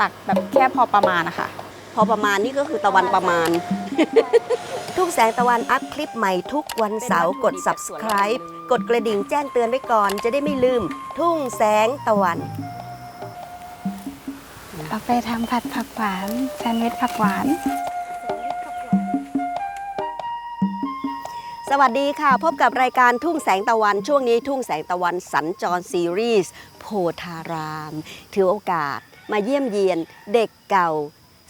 ตักแบบแค่พอประมาณนะคะ พอประมาณนี่ก็คือตะวันประมาณ ทุ่งแสงตะวันอัพคลิปใหม่ทุกวันเสาร์กด subscribe กดกระดิ่งแจ้งเตือนไว้ก่อน จะได้ไม่ลืม ทุ่งแสงตะวันเราไปทำผัดผักหวานแซนด์วิชผักหวาน สวัสดีค่ะ พบกับรายการทุ่งแสงตะวันช่วงนี้ทุ่งแสงตะวันสัญจรซีรีส์ โพธาราม ถือโอกาสมาเยี่ยมเยียนเด็กเก่า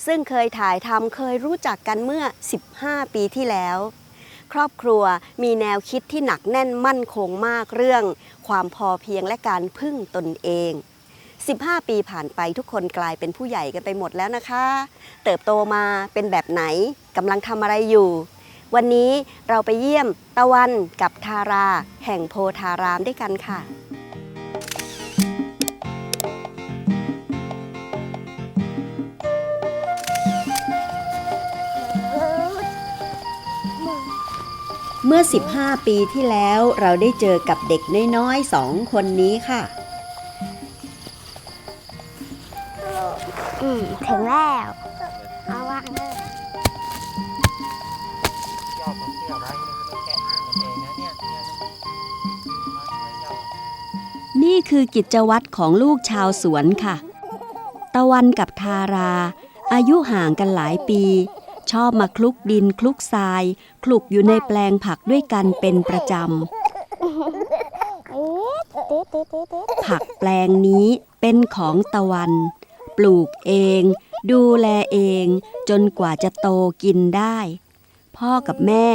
ซึ่งเคยถ่ายทำเคยรู้จักกันเมื่อ 15 ปีที่แล้ว ครอบครัวมีแนวคิดที่หนักแน่นมั่นคงมากเรื่อง ความพอเพียงและการพึ่งตนเอง 15 ปีผ่านไปทุกคนกลายเป็นผู้ใหญ่กันไปหมดแล้วนะคะ เติบโตมาเป็นแบบไหนกำลังทำอะไรอยู่วันนี้เราไปเยี่ยมตะวันกับทารา แห่งโพธารามด้วยกันค่ะ เมื่อ 15 ปีที่แล้วเราได้เจอกับเด็กน้อยๆสองคนนี้ค่ะ อืมถึงแล้ว เอาวางเลยยอดของเที่ยวไว้มันแกะมันเองนะเนี่ยเนี่ยยอดนี่คือกิจวัตรของลูกชาวสวนค่ะ ตะวันกับทารา อายุห่างกันหลายปี ชอบมาคลุกดินคลุกทราย คลุกอยู่ในแปลงผักด้วยกันเป็นประจำ ผักแปลงนี้เป็นของตะวัน ปลูกเอง ดูแลเอง จนกว่าจะโตกินได้ พ่อกับแม่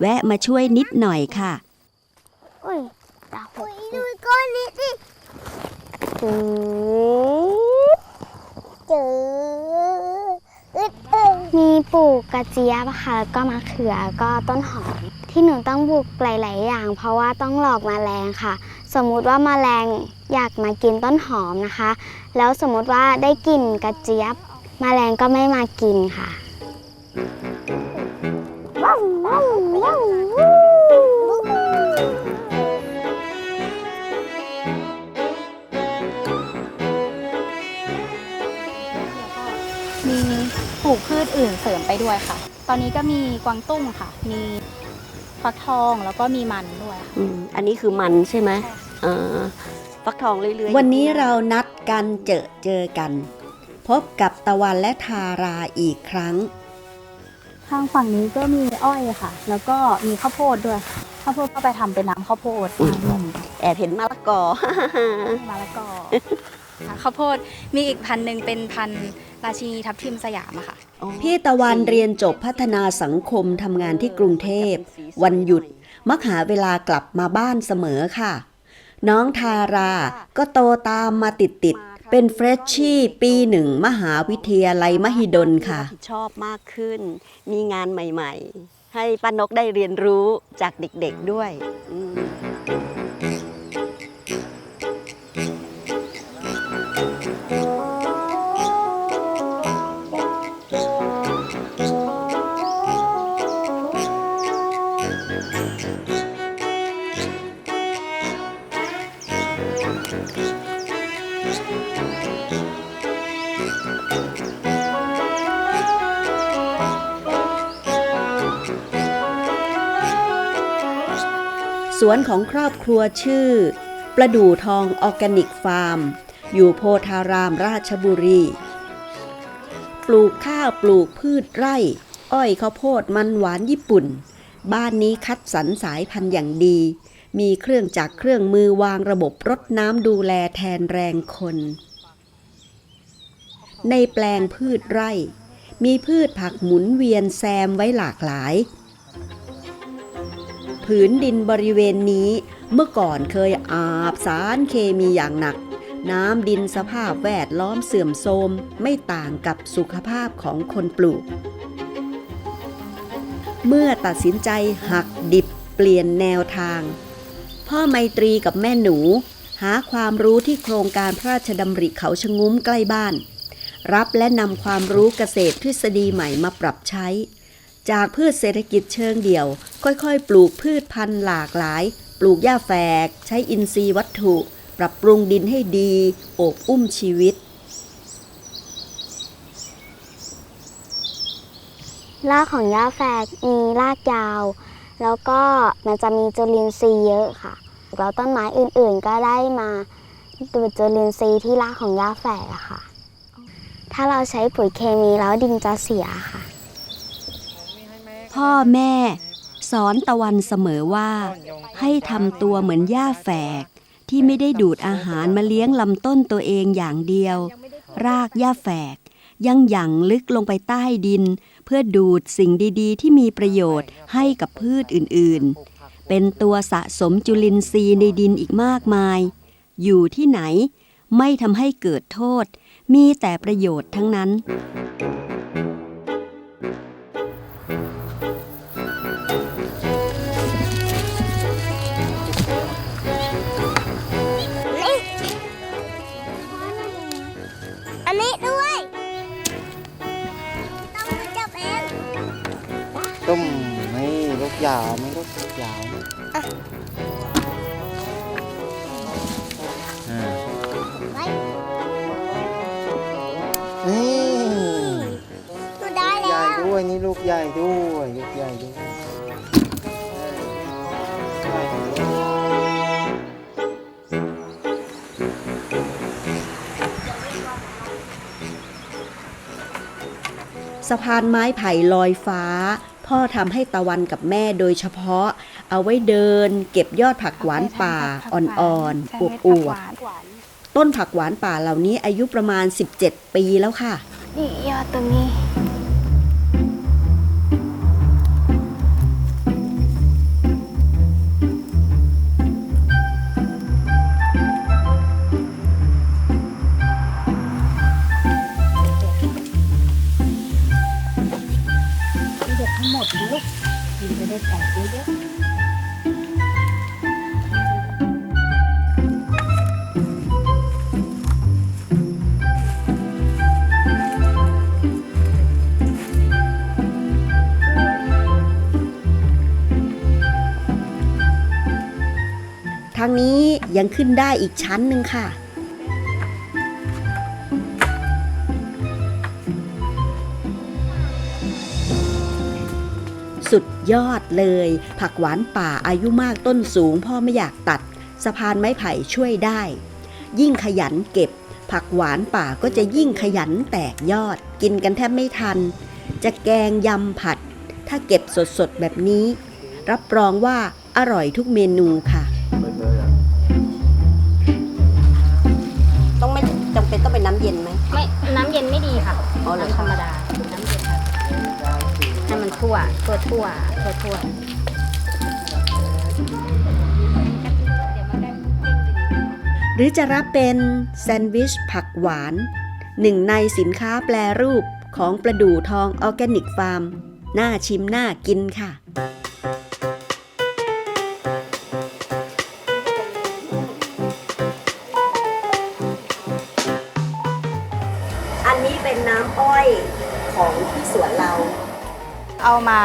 แวะมาช่วยนิดหน่อยค่ะอุ้ยตาหกดูก้อนนี้สิจืดจืด มีปลูกกระเจี๊ยบค่ะแล้วก็มะเขือก็ต้นหอม ที่หนูต้องปลูกหลาย ๆ อย่าง เพราะว่าต้องหลอกแมลงค่ะ สมมุติว่าแมลงอยากมากินต้นหอมนะคะ แล้วสมมุติว่าได้กลิ่นกระเจี๊ยบแมลงก็ไม่มากินค่ะ อื่นเสริมไปด้วยค่ะ ตอนนี้ก็มีกวางตุ้งค่ะ มีฟักทองแล้วก็มีมันด้วยค่ะ อืมอันนี้คือมันใช่ไหมเออฟักทองเรื่อยๆ วันนี้เรานัดกันเจอเจอกัน พบกับตะวันและทาราอีกครั้ง ทางฝั่งนี้ก็มีอ้อยค่ะ แล้วก็มีข้าวโพดด้วยค่ะข้าวโพดก็ไปทำเป็นน้ำข้าวโพดอืม ด้วยเหมือนกันแอบเห็นมะละกอ มะละกอ ค่ะข้าวโพดมีอีกพันธุ์หนึ่งเป็นพันธุ์ ราชินีทับทิมสยามอะค่ะ พี่ตะวันเรียนจบพัฒนาสังคมทำงานที่กรุงเทพ วันหยุดมักหาเวลากลับมาบ้านเสมอค่ะ น้องทาราก็โตตามมาติดติดๆเป็นเฟรชชี่ปีหนึ่งมหาวิทยาลัยมหิดลค่ะ ชอบมากขึ้น มีงานใหม่ๆ ให้ป้านกได้เรียนรู้จากเด็กๆด้วย สวนของครอบครัวชื่อ ประดู่ทองออร์แกนิกฟาร์ม อยู่โพธารามราชบุรี ปลูกข้าวปลูกพืชไร่ อ้อยข้าวโพดมันหวานญี่ปุ่น บ้านนี้คัดสรรสายพันธุ์อย่างดี มีเครื่องจักรเครื่องมือวางระบบรดน้ำดูแลแทนแรงคน ในแปลงพืชไร่ มีพืชผักหมุนเวียนแซมไว้หลากหลาย ผืนดินบริเวณนี้ เมื่อก่อนเคยอาบสารเคมีอย่างหนัก น้ำดินสภาพแวดล้อมเสื่อมโทรมไม่ต่างกับสุขภาพของคนปลูก เมื่อตัดสินใจหักดิบเปลี่ยนแนวทาง พ่อไมตรีกับแม่หนู หาความรู้ที่โครงการพระราชดำริเขาชงุ้มใกล้บ้าน รับและนำความรู้เกษตรทฤษฎีใหม่มาปรับใช้ จากพืชเศรษฐกิจเชิงเดี่ยว ค่อยๆ ปลูกพืชพันธุ์หลากหลาย ปลูกหญ้าแฝก ใช้อินทรีย์วัตถุ ปรับปรุงดินให้ดีอบอุ้มชีวิต รากของหญ้าแฝกมีรากยาว แล้วก็มันจะมีจุลินทรีย์เยอะค่ะ แล้วต้นไม้อื่นๆก็ได้มาดูดจุลินทรีย์ที่รากของหญ้าแฝกค่ะ ถ้าเราใช้ปุ๋ยเคมีแล้วดินจะเสียค่ะ พ่อแม่ สอนตะวันเสมอว่า ให้ทำตัวเหมือนหญ้าแฝก ที่ไม่ได้ดูดอาหารมาเลี้ยงลำต้นตัวเองอย่างเดียว รากหญ้าแฝก ยังหยั่งลึกลงไปใต้ดิน เพื่อดูดสิ่งดีๆ ที่มีประโยชน์ให้กับพืชอื่นๆ เป็นตัวสะสมจุลินทรีย์ในดินอีกมากมาย อยู่ที่ไหนไม่ทำให้เกิดโทษ มีแต่ประโยชน์ทั้งนั้น กยาวไม่ลูกยาวนะอ่าไว้นี่หนูได้ใหญ่แล้วด้วยนี่ลูกใหญ่ด้วยลูกใหญ่ด้วยใหญ่ด้วยสะพานไม้ไผ่ลอยฟ้า พ่อทำให้ตะวันกับแม่โดยเฉพาะ เอาไว้เดิน เก็บยอดผักหวานป่าอ่อนๆอวบๆต้นผักหวานป่าเหล่านี้อายุประมาณ 17 ปีแล้วค่ะ นี่ยอดตรงนี้ ยังขึ้นได้อีกชั้นหนึ่งค่ะ สุดยอดเลย ผักหวานป่าอายุมากต้นสูง พ่อไม่อยากตัด สะพานไม้ไผ่ช่วยได้ ยิ่งขยันเก็บ ผักหวานป่าก็จะยิ่งขยันแตกยอด กินกันแทบไม่ทัน จะแกงยำผัด ถ้าเก็บสดๆแบบนี้ รับรองว่าอร่อยทุกเมนูค่ะ ไหมไม่น้ำเย็นไม่ดีค่ะอ๋อเหรอ น้ำธรรมดา น้ำเย็นค่ะให้มันทั่วทั่วทั่วทั่วทั่วหรือจะรับเป็นแซนด์วิชผักหวาน หนึ่งในสินค้าแปลรูปของประดู่ทองออร์แกนิกฟาร์ม น่าชิมน่ากินค่ะอั ของที่สวนเรา เอามา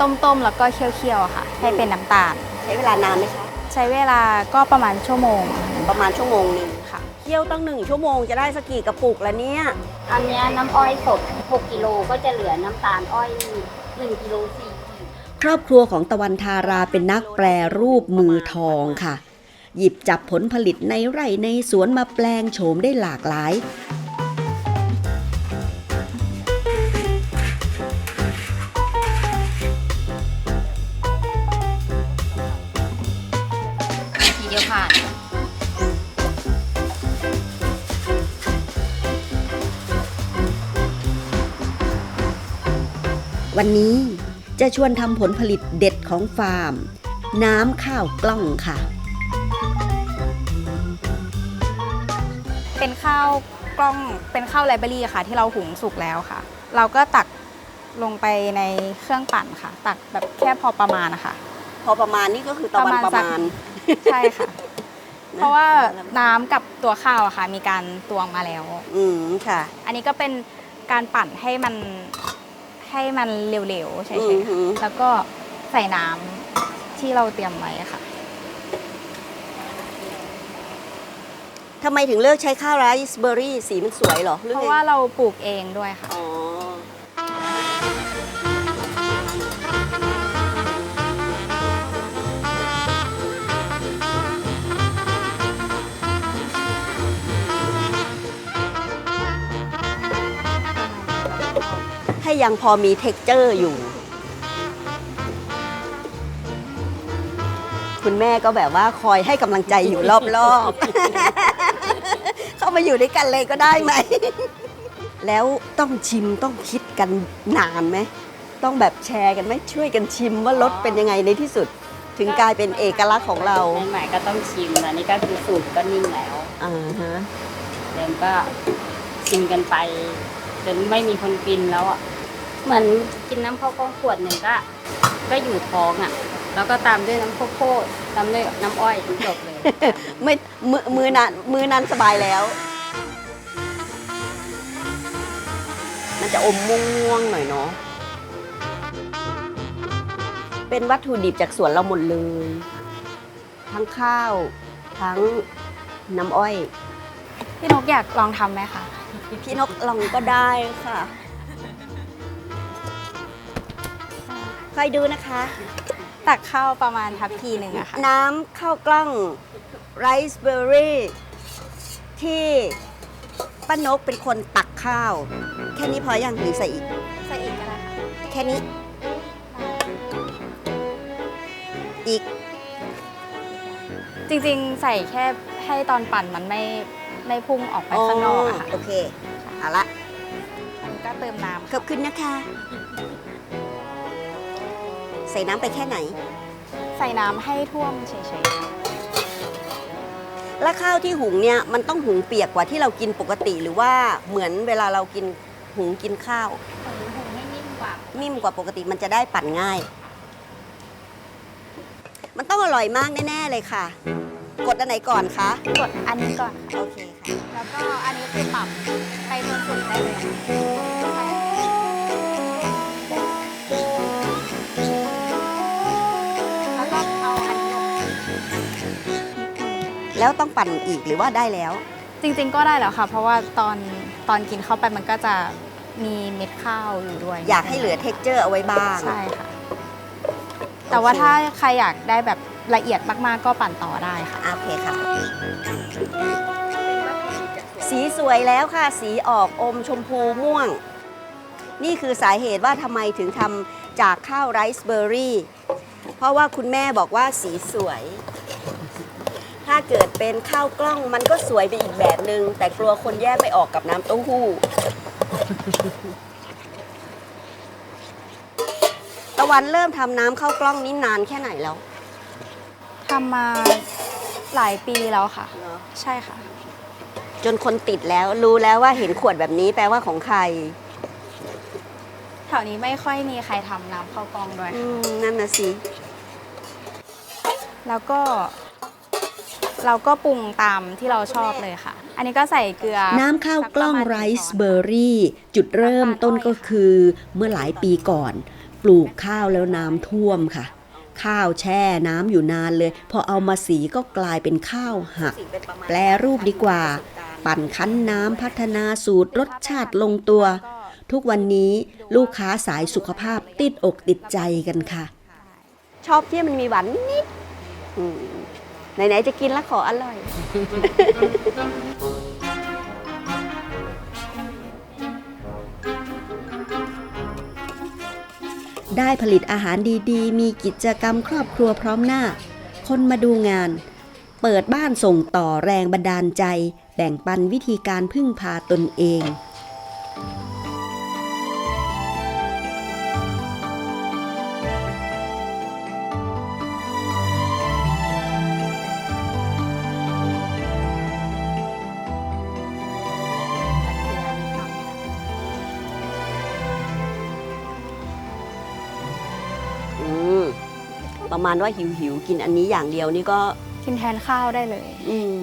ต้มๆแล้วก็เคี่ยวๆค่ะ ให้เป็นน้ำตาล ใช้เวลานานไหมคะ ใช้เวลาก็ประมาณชั่วโมงประมาณชั่วโมงหนึ่งค่ะเคี่ยวตั้งหนึ่งชั่วโมงจะได้สักกี่กระปุกละเนี่ย อันเนี้ยน้ำอ้อยสด 6กิโลก็จะเหลือน้ำตาลอ้อย1กิโล4ขีดครอบครัวของตะวันทาราเป็นนักแปรรูปมือทองค่ะ หยิบจับผลผลิตในไร่ในสวนมาแปลงโฉมได้หลากหลาย วันนี้จะชวนทำผลผลิตเด็ดของฟาร์ม น้ำข้าวกล้องค่ะ เป็นข้าวกล้องเป็นข้าวไรเบอรี่ค่ะ ที่เราหุงสุกแล้วค่ะ เราก็ตักลงไปในเครื่องปั่นค่ะ ตักแบบแค่พอประมาณนะคะพอประมาณนี้ก็คือตะวันปประระมาณสักมาณใช่ค่ะ เพราะว่าน้ำกับตัวข้าวอะค่ะ มีการตวงมาแล้ว อืมค่ะ อันนี้ก็เป็นการปั่นให้มัน ให้มันเร็วๆเฉอืยอๆหืค่ะอแล้วก็ใส่น้ำที่เราเตรียมไว้ค่ะ ทำไมถึงเลือกใช้ข้าวไรซ์เบอร์รี่สีมันสวยเหรอหรือเพราะไงว่าเราปลูกเองด้วยค่ะ อ๋อ ให้ยังพอมีเท็กเจอร์อยู่ คุณแม่ก็แบบว่าคอยให้กำลังใจอยู่รอบๆ เข้ามาอยู่ด้วยกันเลยก็ได้ไหม แล้วต้องชิมต้องคิดกันนานไหม ต้องแบบแชร์กันไหมช่วยกันชิมว่ารสเป็นยังไงในที่สุด ถึงกลายเป็นเอกลักษณ์ของเราใหม่ๆก็ต้องชิมอันนี้ก็คือสูตรก็นิ่งแล้วอ่าฮะเดินก็ชิมกันไปจนไม่มีคนกินแล้วอะ เหมือนกินน้ำข้าวกล้องขวดหนึ่งก็ ก็อยู่ท้องอะ แล้วก็ตามด้วยน้ำข้าวโพดตามด้วยน้ำอ้อยจบเลย ไม่มือมือนั้นมือนั้นสบายแล้ว มันจะอมม่วงๆหน่อยเนาะเป็นวัตถุดิบจากสวนเราหมดเลย ทั้งข้าวทั้งน้ำอ้อย พี่นกอยากลองทำไหมคะ พี่นกลองก็ได้ค่ะ คอยดูนะคะ ตักข้าวประมาณทัพพีหนึ่งอะค่ะ น้ำข้าวกล้องไรซ์เบอร์รี่ที่ป้านกเป็นคนตักข้าว แค่นี้พอยังหรือใส่อีก ใส่อีกก็ได้ค่ะแค่นี้ อีก จริงๆ ใส่แค่ให้ตอนปั่นมันไม่ไม่พุ่งออกไปข้างนอกอะค่ะโอเค เอาละอันนี้ก็เติมน้ำขค่ะอบคุณนะคะ ใส่น้ำไปแค่ไหน ใส่น้ำให้ท่วมเฉยๆค่ะแล้วข้าวที่หุงเนี่ยมันต้องหุงเปียกกว่าที่เรากินปกติหรือว่าเหมือนเวลาเรากินหุงกินข้าว หุงให้นิ่มกว่านิ่มกว่าปกติมันจะได้ปั่นง่าย มันต้องอร่อยมากแน่ ๆ เลยค่ะ กดอันไหนก่อนคะ กดอันนี้ก่อนค่ะ โอเคค่ะ แล้วก็อันนี้คือปรับไปจนสุดได้เลยค่ะ แล้วต้องปั่นอีกหรือว่าได้แล้ว จริงๆก็ได้แล้วค่ะ เพราะว่าตอนตอนกินเข้าไปมันก็จะมีเม็ดข้าวอยู่ด้วยอยากให้เหลือเท็กเจอร์เอาไว้บ้างใช่ค่ะ แต่ว่าถ้าใครอยากได้แบบละเอียดมากๆ ก็ปั่นต่อได้ค่ะ โอเคค่ะ สีสวยแล้วค่ะ สีออกอมชมพูม่วง นี่คือสาเหตุว่าทำไมถึงทำจากข้าวไรซ์เบอร์รี่ เพราะว่าคุณแม่บอกว่าสีสวย ถ้าเกิดเป็นข้าวกล้องมันก็สวยไปอีกแบบนึง แต่กลัวคนแยกไม่ออกกับน้ำเต้าหู้ ตะวันเริ่มทำน้ำข้าวกล้องนี้นานแค่ไหนแล้วทำมาหลายปีแล้วค่ะ ใช่ค่ะ จนคนติดแล้วรู้แล้วว่าเห็นขวดแบบนี้แปลว่าของใครแถวนี้ไม่ค่อยมีใครทำน้ำข้าวกล้องด้วยอืมนั่นนะสิ แล้วก็ เราก็ปรุงตามที่เราชอบเลยค่ะ อันนี้ก็ใส่เกลือ น้ำข้าวกล้องสัปะมาณไรหนึ่ซ์ช้นเบอร์รี่ จุดเริ่มต้นก็คือเมื่อหลายปีก่อน ปลูกข้าวแล้วน้ำท่วมค่ะ ข้าวแช่น้ำอยู่นานเลย พอเอามาสีก็กลายเป็นข้าวหัก แปลรูปดีกว่า ปั่นคั้นน้ำพัฒนาสูตรรสชาติลงตัว ทุกวันนี้ลูกค้าสายสุขภาพติดอกติดใจกันค่ะ ชอบที่มันมีหวานนิดอืม ไหนๆจะกินแล้วขออร่อย ได้ผลิตอาหารดีๆ มีกิจกรรมครอบครัวพร้อมหน้า คนมาดูงาน เปิดบ้านส่งต่อแรงบันดาลใจ แบ่งปันวิธีการพึ่งพาตนเอง ประมาณว่าหิวหิวๆกินอันนี้อย่างเดียวนี่ก็กินแทนข้าวได้เลย อืม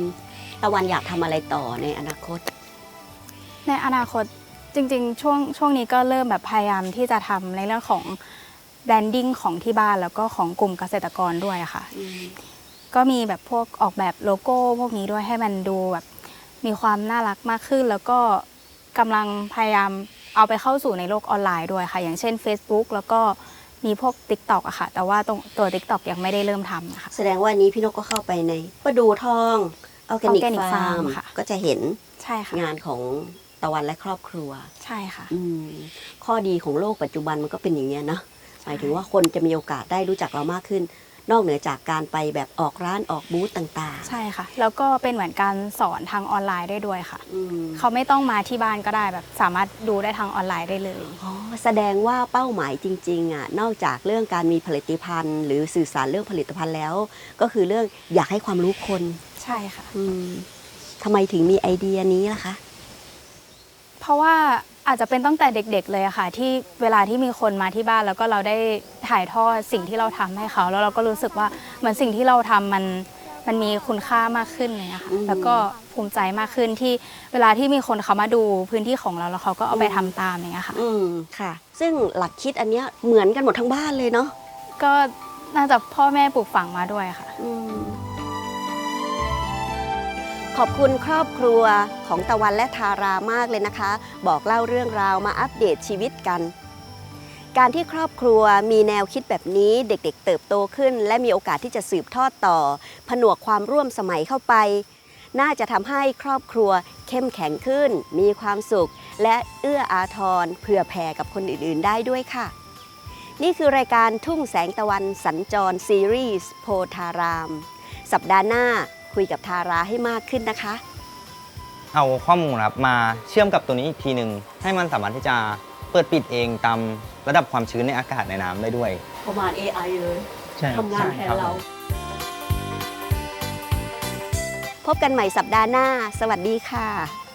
ตะวันอยากทำอะไรต่อในอนาคต ในอนาคตจริงๆ ช่วงช่วงนี้ก็เริ่มแบบพยายามที่จะทำในเรื่องของแบรนดิ้งของที่บ้านแล้วก็ของกลุ่มเกษตรกรด้วยอะค่ะ ก็มีแบบพวกออกแบบโลโก้พวกนี้ด้วยให้มันดูแบบมีความน่ารักมากขึ้น แล้วก็กำลังพยายามเอาไปเข้าสู่ในโลกออนไลน์ด้วยค่ะ อย่างเช่น Facebook แล้วก็ มีพวก TikTok อะค่ะ แต่ว่าตรงตัว TikTok ยังไม่ได้เริ่มทำนะคะ แสดงว่านี้พี่นกก็เข้าไปในประดูทองออร์แกนิก Organic ฟาร์ Farm มค่ะ ก็จะเห็นใช่ค่ะ งานของตะวันและครอบครัว ใช่ค่ะ อืมข้อดีของโลกปัจจุบันมันก็เป็นอย่างเงี้ยนะหมายถึงว่าคนจะมีโอกาสได้รู้จักเรามากขึ้น นอกเหนือจากการไปแบบออกร้านออกบูธต่างใช่ค่ะ แล้วก็เป็นเหมือนการสอนทางออนไลน์ได้ด้วยค่ะๆอืมเขาไม่ต้องมาที่บ้านก็ได้แบบสามารถดูได้ทางออนไลน์ได้เลย อ๋อแสดงว่าเป้าหมายจริงๆอะนอกจากเรื่องการมีผลิตภัณฑ์ หรือสื่อสารเรื่องผลิตภัณฑ์แล้ว ก็คือเรื่องอยากให้ความรู้คนใช่ค่ะ อืมทำไมถึงมีไอเดียนี้ล่ะคะ เพราะว่า อาจจะเป็นตั้งแต่เด็ก ๆ เลยอะค่ะ ที่เวลาที่มีคนมาที่บ้านแล้วก็เราได้ถ่ายทอดสิ่งที่เราทำให้เขา แล้วเราก็รู้สึกว่าเหมือนสิ่งที่เราทำมันมันมีคุณค่ามากขึ้นเลยอะค่ะอืมแล้วก็ภูมิใจมากขึ้นที่เวลาที่มีคนเขามาดูพื้นที่ของเราแล้วเขาก็เอาไปทำตามอย่างเงี้ยค่ะ อืมค่ะ ซึ่งหลักคิดอันเนี้ยเหมือนกันหมดทั้งบ้านเลยเนาะก็น่าจะพ่อแม่ปลูกฝังมาด้วยค่ะ อืม ขอบคุณครอบครัวของตะวันและทารามากเลยนะคะ บอกเล่าเรื่องราวมาอัปเดตชีวิตกัน การที่ครอบครัวมีแนวคิดแบบนี้เด็กๆ เติบโตขึ้น และมีโอกาสที่จะสืบทอดต่อ ผนวกความร่วมสมัยเข้าไป น่าจะทำให้ครอบครัวเข้มแข็งขึ้น มีความสุข และเอื้ออาทรเผื่อแผ่กับคนอื่นๆ ได้ด้วยค่ะ นี่คือรายการทุ่งแสงตะวันสัญจรซีรีส์โพธาราม สัปดาห์หน้า คุยกับทาราให้มากขึ้นนะคะ เอาข้อมูลครับมาเชื่อมกับตัวนี้อีกทีหนึ่งให้มันสามารถที่จะเปิดปิดเองตามระดับความชื้นในอากาศในน้ำได้ด้วย ประมาณ AI เลยใช่ทำงานแทนครับเรา พบกันใหม่สัปดาห์หน้า สวัสดีค่ะ